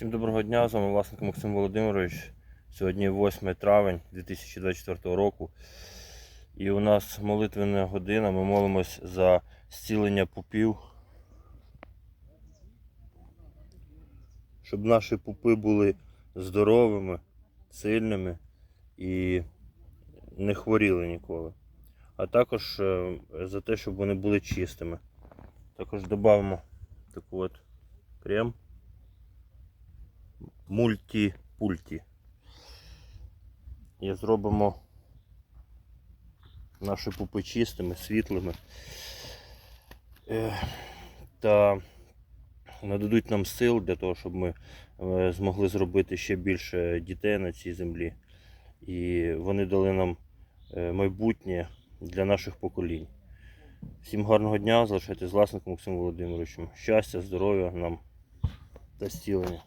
Всім доброго дня, з вами власник Максим Володимирович. Сьогодні 8 травень 2024 року. І у нас молитвена година. Ми молимось за зцілення пупів. Щоб наші пупи були здоровими, сильними і не хворіли ніколи. А також е, за те, щоб вони були чистими. Також додамо таку от крем мультипульті. І зробимо наші пупи чистими, світлими. Е, Та нададуть нам сил для того, щоб ми е, змогли зробити ще більше дітей на цій землі. І вони дали нам е, майбутнє для наших поколінь. Всім гарного дня, залишайтесь з власником Максимом Володимировичем. Щастя, здоров'я нам та зцілення.